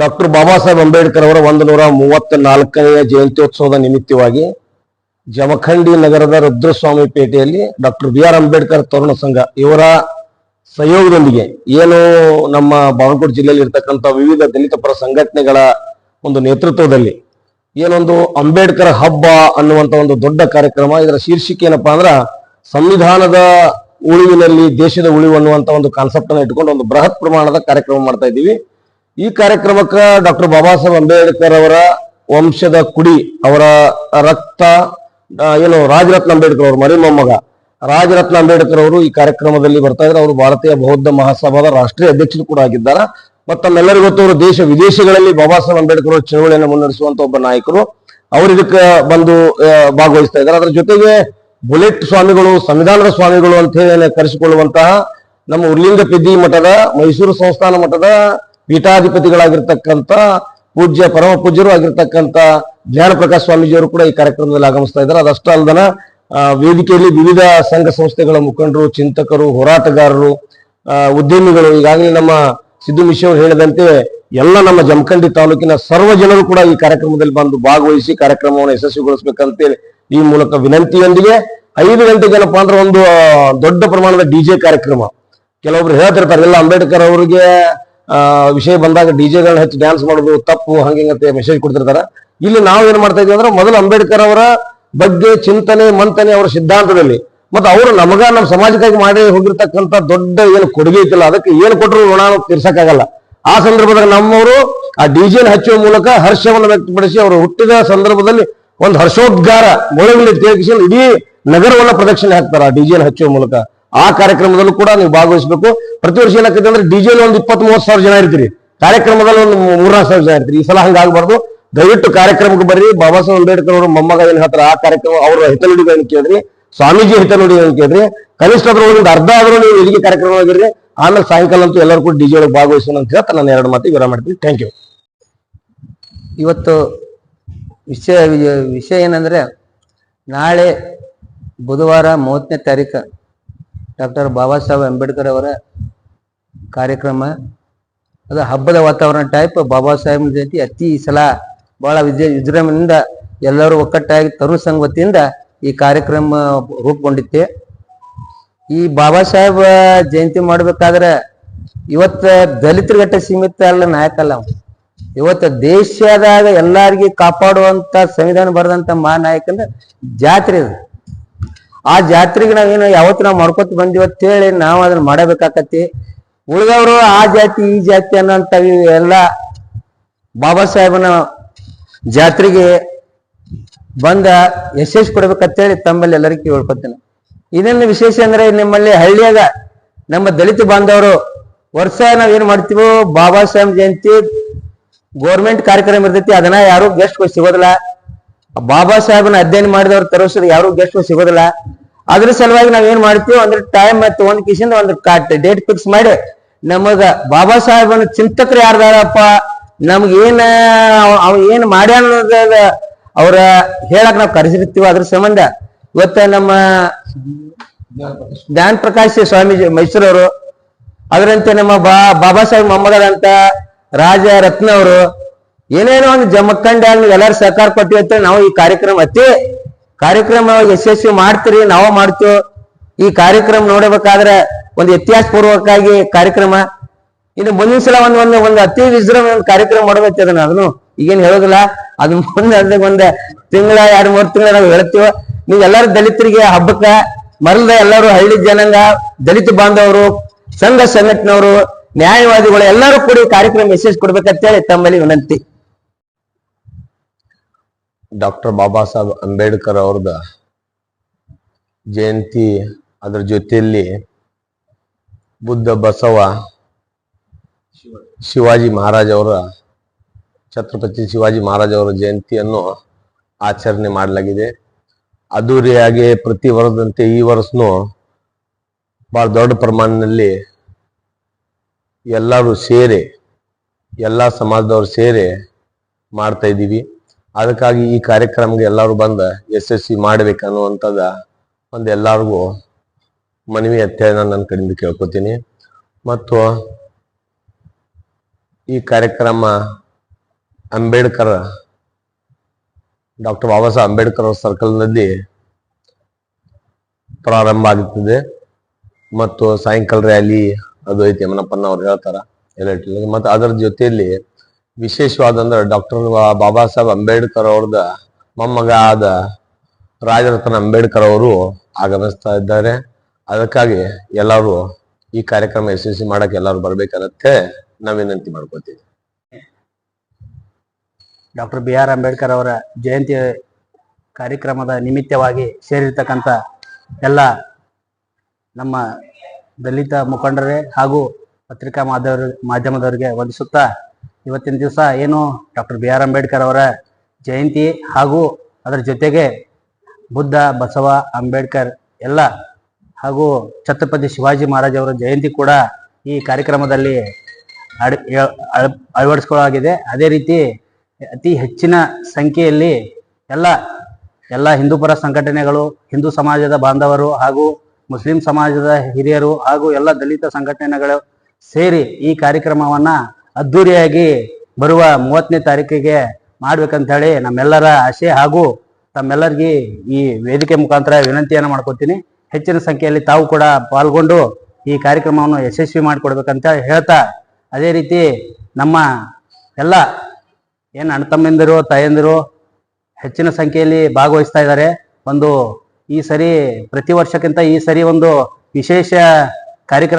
Doctor Baba Saheb Ambedkar ಅವರ ಒಂದು ನೂರ ಮೂವತ್ತ ನಾಲ್ಕನೆಯ ಜಯಂತ್ಯೋತ್ಸವದ ನಿಮಿತ್ತವಾಗಿ ಜಮಖಂಡಿ ನಗರದ ರುದ್ರಸ್ವಾಮಿ ಪೇಟೆಯಲ್ಲಿ ಡಾಕ್ಟರ್ ಬಿ ಆರ್ ಅಂಬೇಡ್ಕರ್ ತರುಣ ಸಂಘ ಇವರ ಸಹಯೋಗದೊಂದಿಗೆ ಏನು ನಮ್ಮ ಬಾಗಲಕೋಟೆ ಜಿಲ್ಲೆಯಲ್ಲಿ ಇರ್ತಕ್ಕಂಥ ವಿವಿಧ ದಲಿತ ಪರ ಸಂಘಟನೆಗಳ ಒಂದು ನೇತೃತ್ವದಲ್ಲಿ ಏನೊಂದು ಅಂಬೇಡ್ಕರ್ ಹಬ್ಬ ಅನ್ನುವಂತ ಒಂದು ದೊಡ್ಡ ಕಾರ್ಯಕ್ರಮ. ಇದರ ಶೀರ್ಷಿಕೆ ಏನಪ್ಪಾ ಅಂದ್ರ ಸಂವಿಧಾನದ ಉಳಿವಿನಲ್ಲಿ ದೇಶದ ಉಳಿವು ಅನ್ನುವಂತ ಒಂದು ಕಾನ್ಸೆಪ್ಟ್ ಅನ್ನು ಇಟ್ಕೊಂಡು ಒಂದು ಬೃಹತ್ ಪ್ರಮಾಣದ ಕಾರ್ಯಕ್ರಮ ಮಾಡ್ತಾ ಇದ್ದೀವಿ. ಈ ಕಾರ್ಯಕ್ರಮಕ್ಕೆ ಡಾಕ್ಟರ್ ಬಾಬಾ ಸಾಹೇಬ್ ಅಂಬೇಡ್ಕರ್ ಅವರ ವಂಶದ ಕುಡಿ, ಅವರ ರಕ್ತ ಏನು ರಾಜರತ್ನ ಅಂಬೇಡ್ಕರ್ ಅವರು ಮರಿ ಮೊಮ್ಮಗ. ರಾಜರತ್ನ ಅಂಬೇಡ್ಕರ್ ಅವರು ಈ ಕಾರ್ಯಕ್ರಮದಲ್ಲಿ ಬರ್ತಾ ಇದ್ದಾರೆ ಅವರು ಭಾರತೀಯ ಬೌದ್ಧ ಮಹಾಸಭಾದ ರಾಷ್ಟ್ರೀಯ ಅಧ್ಯಕ್ಷರು ಕೂಡ ಆಗಿದ್ದಾರೆ. ಮತ್ತು ಗೊತ್ತು ಅವರು ದೇಶ ವಿದೇಶಗಳಲ್ಲಿ ಬಾಬಾ ಸಾಹೇಬ್ ಅಂಬೇಡ್ಕರ್ ಅವರು ಚಳವಳಿಯನ್ನು ಮುನ್ನಡೆಸುವಂತ ಒಬ್ಬ ನಾಯಕರು. ಅವರು ಇದಕ್ಕೆ ಬಂದು ಭಾಗವಹಿಸ್ತಾ ಇದ್ದಾರೆ. ಅದರ ಜೊತೆಗೆ ಬುಲೆಟ್ ಸ್ವಾಮಿಗಳು, ಸಂವಿಧಾನದ ಸ್ವಾಮಿಗಳು ಅಂತ ಹೇಳಿ ಕರೆಸಿಕೊಳ್ಳುವಂತಹ ನಮ್ಮ ಉರ್ಲಿಂಗ ಪೆದ್ದಿ ಮಠದ, ಮೈಸೂರು ಸಂಸ್ಥಾನ ಮಠದ ಪೀಠಾಧಿಪತಿಗಳಾಗಿರ್ತಕ್ಕಂಥ ಪೂಜ್ಯ ಪರಮ ಪೂಜ್ಯರು ಆಗಿರ್ತಕ್ಕಂಥ ಜ್ಞಾನ ಪ್ರಕಾಶ್ ಸ್ವಾಮೀಜಿಯವರು ಕೂಡ ಈ ಕಾರ್ಯಕ್ರಮದಲ್ಲಿ ಆಗಮಿಸ್ತಾ ಇದ್ದಾರೆ. ಅದಷ್ಟೇ ಅಲ್ಲದನ ವೇದಿಕೆಯಲ್ಲಿ ವಿವಿಧ ಸಂಘ ಸಂಸ್ಥೆಗಳ ಮುಖಂಡರು, ಚಿಂತಕರು, ಹೋರಾಟಗಾರರು ಉದ್ಯಮಿಗಳು, ಈಗಾಗಲೇ ನಮ್ಮ ಸಿದ್ದು ಮಿಶಿ ಅವರು ಹೇಳಿದಂತೆ ಎಲ್ಲ ನಮ್ಮ ಜಮಖಂಡಿ ತಾಲೂಕಿನ ಸರ್ವ ಜನರು ಕೂಡ ಈ ಕಾರ್ಯಕ್ರಮದಲ್ಲಿ ಬಂದು ಭಾಗವಹಿಸಿ ಕಾರ್ಯಕ್ರಮವನ್ನು ಯಶಸ್ವಿಗೊಳಿಸಬೇಕಂತೇಳಿ ಈ ಮೂಲಕ ವಿನಂತಿಯೊಂದಿಗೆ ಐದು ಗಂಟೆಗೆ ಏನಪ್ಪಾ ಅಂದ್ರೆ ಒಂದು ದೊಡ್ಡ ಪ್ರಮಾಣದ ಡಿಜೆ ಕಾರ್ಯಕ್ರಮ. ಕೆಲವೊಬ್ರು ಹೇಳ್ತಿರ್ತಾರೆ ಎಲ್ಲ ಅಂಬೇಡ್ಕರ್ ಅವರಿಗೆ ವಿಷಯ ಬಂದಾಗ ಡಿಜೆಗಳನ್ನ ಹಚ್ಚಿ ಡ್ಯಾನ್ಸ್ ಮಾಡೋದು, ತಪ್ಪು ಹಂಗೆ ಮೆಸೇಜ್ ಕೊಡ್ತಿರ್ತಾರೆ. ಇಲ್ಲಿ ನಾವು ಏನ್ ಮಾಡ್ತಾ ಇದೀವಿ ಅಂದ್ರೆ ಮೊದಲು ಅಂಬೇಡ್ಕರ್ ಅವರ ಬಗ್ಗೆ ಚಿಂತನೆ ಮಂತನೆ ಅವರ ಸಿದ್ಧಾಂತದಲ್ಲಿ. ಮತ್ತೆ ಅವರು ನಮಗ ನಮ್ಮ ಸಮಾಜಕ್ಕಾಗಿ ಮಾಡಿ ಹೋಗಿರ್ತಕ್ಕಂಥ ದೊಡ್ಡ ಏನು ಕೊಡುಗೆ ಐತಿಲ್ಲ, ಅದಕ್ಕೆ ಏನು ಕೊಟ್ಟರು ಋಣ ತೀರ್ಸಕ್ಕಾಗಲ್ಲ. ಆ ಸಂದರ್ಭದಾಗ ನಮ್ಮವರು ಆ ಡಿಜೆಲ್ ಹಚ್ಚುವ ಮೂಲಕ ಹರ್ಷವನ್ನು ವ್ಯಕ್ತಪಡಿಸಿ ಅವರು ಹುಟ್ಟಿದ ಸಂದರ್ಭದಲ್ಲಿ ಒಂದು ಹರ್ಷೋದ್ಗಾರ ಮೊಳಗಲ್ಲಿ ತೇಗಿಸಿ ಇಡೀ ನಗರವನ್ನ ಪ್ರದಕ್ಷಿಣೆ ಹಾಕ್ತಾರೆ ಆ ಡಿಜೆಲ್ ಹಚ್ಚುವ ಮೂಲಕ. ಆ ಕಾರ್ಯಕ್ರಮದಲ್ಲೂ ಕೂಡ ನೀವು ಭಾಗವಹಿಸಬೇಕು. ಪ್ರತಿ ವರ್ಷ ಏನಾಗ್ತದೆ ಅಂದ್ರೆ ಡಿಜೆಲ್ ಒಂದು ಇಪ್ಪತ್ತ್ ಮೂವತ್ತು ಸಾವಿರ ಜನ ಇರ್ತೀರಿ. ಕಾರ್ಯಕ್ರಮದಲ್ಲಿ ಒಂದು ಮೂರ್ನಾಲ್ಕು ಸಾವಿರ ಜನ ಇರ್ತೀರಿ. ಈ ಸಲ ಹಂಗಾಗಬಾರ್ದು ದಯವಿಟ್ಟು ಕಾರ್ಯಕ್ರಮಕ್ಕೆ ಬರ್ರಿ. ಬಾಬಾ ಸಾಹೇಬ್ ಅಂಬೇಡ್ಕರ್ ಅವರು ಮೊಮ್ಮಗ ಏನ್ ಹೇಳ್ತಾರೆ, ಆ ಕಾರ್ಯಕ್ರಮ ಅವರ ಹಿತನುಡಿಗಳನ್ನು ಕೇಳ್ರಿ. ಸ್ವಾಮೀಜಿ ಹಿತನುಡಿಗಳನ್ನು ಕೇಳ್ರಿ. ಕನಿಷ್ಠ ಅದ್ರ ಒಂದು ಅರ್ಧ ಆದ್ರೂ ನೀವು ಎಲ್ಲಿಗೆ ಕಾರ್ಯಕ್ರಮ ಆಗಿರ್ರಿ ಆಮೇಲೆ ಸಾಯಂಕಾಲ ಅಂತೂ ಎಲ್ಲರೂ ಕೂಡ ಡಿಜೆ ಒಳಗೆ ಭಾಗವಹಿಸೋಣ ಅಂತ ಹೇಳ್ತಾ ನಾನು ಎರಡು ಮಾತಿಗೆ ವಿರಾಮ ಮಾಡ್ತೀನಿ. ಥ್ಯಾಂಕ್ ಯು ಇವತ್ತು ವಿಷಯ ವಿಷಯ ಏನಂದ್ರೆ ನಾಳೆ ಬುಧವಾರ ಮೂವತ್ತನೇ ತಾರೀಕು ಡಾಕ್ಟರ್ ಬಾಬಾ ಸಾಹೇಬ್ ಅಂಬೇಡ್ಕರ್ ಅವರ ಕಾರ್ಯಕ್ರಮ. ಅದು ಹಬ್ಬದ ವಾತಾವರಣ ಟೈಪ್ ಬಾಬಾ ಸಾಹೇಬ್ ಜಯಂತಿ ಅತಿ ಸಲ ಬಹಳ ವಿಜಯ ವಿಜೃಂಭಣೆಯಿಂದ ಎಲ್ಲರೂ ಒಕ್ಕಟ್ಟಾಗಿ ತರುಣ ಸಂಗತಿಯಿಂದ ಈ ಕಾರ್ಯಕ್ರಮ ರೂಪುಗೊಂಡಿತ್ತೆ. ಈ ಬಾಬಾ ಸಾಹೇಬ್ ಜಯಂತಿ ಮಾಡಬೇಕಾದ್ರೆ ಇವತ್ತ ದಲಿತರಿಗಟ್ಟ ಸೀಮಿತ ಅಲ್ಲ, ನಾಯಕ ಅಲ್ಲ ಇವತ್ತು ದೇಶದಾಗ ಎಲ್ಲಾರ್ಗಿ ಕಾಪಾಡುವಂತ, ಸಂವಿಧಾನ ಬರೆದಂತ ಮಹಾನಾಯಕ ಜಾತ್ರೆ ಅದು ಆ ಜಾತ್ರೆಗೆ ನಾವೇನು ಯಾವತ್ತು ನಾವು ಮಾಡ್ಕೊತ ಬಂದಿವತ್ತೇಳಿ ಹೇಳಿ ನಾವು ಅದನ್ನ ಮಾಡಬೇಕಾಕತಿ ಉಳಿದವರು ಆ ಜಾತಿ, ಈ ಜಾತಿ ಅನ್ನೋಂತ ಎಲ್ಲ ಬಾಬಾ ಸಾಹೇಬನ ಜಾತ್ರೆಗೆ ಬಂದ ಯಶಸ್ಸು ಕೊಡ್ಬೇಕಂತೇಳಿ ತಮ್ಮಲ್ಲಿ ಎಲ್ಲರಿಗೂ ಕೇಳ್ಕೊತೇನೆ. ಇದನ್ನ ವಿಶೇಷ ಅಂದ್ರೆ ನಿಮ್ಮಲ್ಲಿ ಹಳ್ಳಿಯಾಗ ನಮ್ಮ ದಲಿತ ಬಾಂಧವರು ವರ್ಷ ನಾವ್ ಏನ್ ಮಾಡ್ತೀವೋ, ಬಾಬಾ ಸಾಹೇಬ್ ಜಯಂತಿ ಗೋರ್ಮೆಂಟ್ ಕಾರ್ಯಕ್ರಮ ಇರ್ತೈತಿ, ಅದನ್ನ ಯಾರು ಗೆಸ್ಟ್ ಸಿಗೋದಿಲ್ಲ. ಬಾಬಾ ಸಾಹೇಬನ ಅಧ್ಯಯನ ಮಾಡಿದವ್ರು ತರಿಸಿದ್ರೆ ಯಾರು ಗೆಸ್ಟ್ ಸಿಗೋದಿಲ್ಲ. ಅದ್ರ ಸಲುವಾಗಿ ನಾವ್ ಏನ್ ಮಾಡ್ತೀವಿ ಅಂದ್ರೆ ಟೈಮ್ ಮತ್ತೆ ಒಂದ್ ಕಿಶಿಂದ ಒಂದು ಡೇಟ್ ಫಿಕ್ಸ್ ಮಾಡಿ ನಮಗ ಬಾಬಾ ಸಾಹೇಬನ ಚಿಂತಕರು ಯಾರ್ದಾರಪ್ಪ? ನಮ್ಗೆ ಏನ್ ಅವ್ ಏನ್ ಮಾಡ್ಯಾನ ಅವ್ರ ಹೇಳಕ್ ನಾವ್ ಕರೆಸಿರ್ತೀವಿ ಅದ್ರ ಸಂಬಂಧ. ಇವತ್ತ ನಮ್ಮ ಜ್ಞಾನ ಪ್ರಕಾಶ್ ಸ್ವಾಮೀಜಿ ಮೈಸೂರವರು, ಅದರಂತೆ ನಮ್ಮ ಬಾ, ಬಾಬಾ ಸಾಹೇಬ್ ಮೊಮ್ಮಗದಂತ ರಾಜ ರತ್ನ ಅವರು ಏನೇನೋ ಒಂದು ಜಮಖಂಡ ಎಲ್ಲರೂ ಸಹಕಾರ ಕೊಟ್ಟಿವಿ ಅಂತ ನಾವು ಈ ಕಾರ್ಯಕ್ರಮ ಅತಿ ಕಾರ್ಯಕ್ರಮ ಯಶಸ್ವಿ ಮಾಡ್ತೀರಿ, ನಾವು ಮಾಡ್ತೀವಿ. ಈ ಕಾರ್ಯಕ್ರಮ ನೋಡಬೇಕಾದ್ರೆ ಒಂದು ಇತಿಹಾಸ ಪೂರ್ವಕವಾಗಿ ಕಾರ್ಯಕ್ರಮ. ಇನ್ನು ಮುಂದಿನ ಸಲ ಒಂದ್, ಒಂದು ಒಂದು ಅತಿ ವಿಜೃಂಭಣೆ ಒಂದು ಕಾರ್ಯಕ್ರಮ ಮಾಡ್ಬೇಕು ಅದನ್ನ ಅದನ್ನು ಈಗೇನ್ ಹೇಳೋದಿಲ್ಲ. ಅದು ಮುಂದೆ ಅದ್ರ ಒಂದ್ ತಿಂಗಳ, ಎರಡ್, ಮೂರ್ ತಿಂಗಳ ನಾವು ಹೇಳ್ತೀವಿ. ನೀವು ಎಲ್ಲಾರು ದಲಿತರಿಗೆ ಹಬ್ಬಕ್ಕ ಮರಲ್ದ ಎಲ್ಲರೂ ಹಳ್ಳಿ ಜನಾಂಗ, ದಲಿತ ಬಾಂಧವರು, ಸಂಘ ಸಂಘಟನೆಯವರು ನ್ಯಾಯವಾದಿಗಳು ಎಲ್ಲರೂ ಕೂಡಿ ಕಾರ್ಯಕ್ರಮ ಮೆಸೇಜ್ ಕೊಡ್ಬೇಕಂತ ಹೇಳಿ ತಮ್ಮಲ್ಲಿ ವಿನಂತಿ. ಡಾಕ್ಟರ್ ಬಾಬಾ ಸಾಹೇಬ್ ಅಂಬೇಡ್ಕರ್ ಅವ್ರದ ಜಯಂತಿ ಅದರ ಜೊತೆಯಲ್ಲಿ ಬುದ್ಧ ಬಸವ ಶಿವಾಜಿ ಮಹಾರಾಜ್ ಅವರ, ಛತ್ರಪತಿ ಶಿವಾಜಿ ಮಹಾರಾಜ್ ಅವರ ಜಯಂತಿಯನ್ನು ಆಚರಣೆ ಮಾಡಲಾಗಿದೆ. ಅದ್ದೂರಿಯಾಗಿ ಪ್ರತಿ ವರ್ಷದಂತೆ ಈ ವರ್ಷನೂ ಬಹಳ ದೊಡ್ಡ ಪ್ರಮಾಣದಲ್ಲಿ ಎಲ್ಲರೂ ಸೇರಿ, ಎಲ್ಲ ಸಮಾಜದವರು ಸೇರಿ ಮಾಡ್ತಾ ಇದ್ದೀವಿ. ಅದಕ್ಕಾಗಿ ಈ ಕಾರ್ಯಕ್ರಮಕ್ಕೆ ಎಲ್ಲರೂ ಬಂದ ಯಶಸ್ವಿ ಮಾಡ್ಬೇಕನ್ನುವಂಥದ್ದ ಒಂದು ಎಲ್ಲರಿಗೂ ಮನವಿ ಅಂತೇಳಿ ನಾನು ನನ್ನ ಕಡೆಯಿಂದ ಕೇಳ್ಕೊತೀನಿ. ಮತ್ತು ಈ ಕಾರ್ಯಕ್ರಮ ಅಂಬೇಡ್ಕರ್ ಡಾಕ್ಟರ್ ಬಾಬಾ ಸಾಹೇಬ್ ಅಂಬೇಡ್ಕರ್ ಅವರ ಸರ್ಕಲ್ನಲ್ಲಿ ಪ್ರಾರಂಭ ಆಗುತ್ತದೆ ಮತ್ತು ಸಾಯಂಕಾಲ ರ್ಯಾಲಿ ಅದು ಐತಿ ಯಮನಪ್ಪನ ಅವ್ರು ಹೇಳ್ತಾರ ಎಲ್ಲ ಮತ್ತು ಅದರ ಜೊತೆಯಲ್ಲಿ ವಿಶೇಷವಾದಂದ್ರೆ ಡಾಕ್ಟರ್ ಬಾಬಾ ಸಾಹೇಬ್ ಅಂಬೇಡ್ಕರ್ ಅವ್ರದ ಮೊಮ್ಮಗ ಆದ ರಾಜರತ್ನ ಅಂಬೇಡ್ಕರ್ ಅವರು ಆಗಮಿಸ್ತಾ ಇದ್ದಾರೆ. ಅದಕ್ಕಾಗಿ ಎಲ್ಲರೂ ಈ ಕಾರ್ಯಕ್ರಮ ಯಶಸ್ವಿ ಮಾಡಕ್ಕೆ ಎಲ್ಲರೂ ಬರ್ಬೇಕನ್ನತ್ತೆ. ನಾವು ವಿನಂತಿ ಮಾಡ್ಕೋತೀವಿ ಡಾಕ್ಟರ್ ಬಿ ಆರ್ ಅಂಬೇಡ್ಕರ್ ಅವರ ಜಯಂತಿ ಕಾರ್ಯಕ್ರಮದ ನಿಮಿತ್ತವಾಗಿ ಸೇರಿರ್ತಕ್ಕಂಥ ಎಲ್ಲ ನಮ್ಮ ದಲಿತ ಮುಖಂಡರೇ ಹಾಗೂ ಪತ್ರಿಕಾ ಮಾಧ್ಯಮ ಮಾಧ್ಯಮದವರಿಗೆ ವಂದಿಸುತ್ತಾ ಇವತ್ತಿನ ದಿವಸ ಏನು ಡಾಕ್ಟರ್ ಬಿ ಆರ್ ಅಂಬೇಡ್ಕರ್ ಅವರ ಜಯಂತಿ ಹಾಗೂ ಅದರ ಜೊತೆಗೆ ಬುದ್ಧ, ಬಸವ, ಅಂಬೇಡ್ಕರ್ ಎಲ್ಲ ಹಾಗೂ ಛತ್ರಪತಿ ಶಿವಾಜಿ ಮಹಾರಾಜ್ ಅವರ ಜಯಂತಿ ಕೂಡ ಈ ಕಾರ್ಯಕ್ರಮದಲ್ಲಿ ಅಳವಡಿಸ್ಕೊಳ್ಳಲಾಗಿದೆ. ಅದೇ ರೀತಿ ಅತಿ ಹೆಚ್ಚಿನ ಸಂಖ್ಯೆಯಲ್ಲಿ ಎಲ್ಲ ಎಲ್ಲ ಹಿಂದೂಪರ ಸಂಘಟನೆಗಳು, ಹಿಂದೂ ಸಮಾಜದ ಬಾಂಧವರು ಹಾಗೂ ಮುಸ್ಲಿಂ ಸಮಾಜದ ಹಿರಿಯರು ಹಾಗೂ ಎಲ್ಲ ದಲಿತ ಸಂಘಟನೆಗಳು ಸೇರಿ ಈ ಕಾರ್ಯಕ್ರಮವನ್ನ ಅದ್ದೂರಿಯಾಗಿ ಬರುವ ಮೂವತ್ತನೇ ತಾರೀಕಿಗೆ ಮಾಡ್ಬೇಕಂತ ಹೇಳಿ ನಮ್ಮೆಲ್ಲರ ಆಶೆ ಹಾಗೂ ತಮ್ಮೆಲ್ಲರಿಗೆ ಈ ವೇದಿಕೆ ಮುಖಾಂತರ ವಿನಂತಿಯನ್ನು ಮಾಡ್ಕೊತೀನಿ. ಹೆಚ್ಚಿನ ಸಂಖ್ಯೆಯಲ್ಲಿ ತಾವು ಕೂಡ ಪಾಲ್ಗೊಂಡು ಈ ಕಾರ್ಯಕ್ರಮವನ್ನು ಯಶಸ್ವಿ ಮಾಡಿಕೊಡ್ಬೇಕಂತ ಹೇಳ್ತಾ, ಅದೇ ರೀತಿ ನಮ್ಮ ಎಲ್ಲ ಏನು ಅಣ್ಣ ತಮ್ಮಂದಿರು ತಾಯಂದಿರು ಹೆಚ್ಚಿನ ಸಂಖ್ಯೆಯಲ್ಲಿ ಭಾಗವಹಿಸ್ತಾ ಇದ್ದಾರೆ. ಒಂದು ಈ ಸರಿ, ಪ್ರತಿ ವರ್ಷಕ್ಕಿಂತ ಈ ಸರಿ ಒಂದು ವಿಶೇಷ ಕಾರ್ಯಕ್ರಮ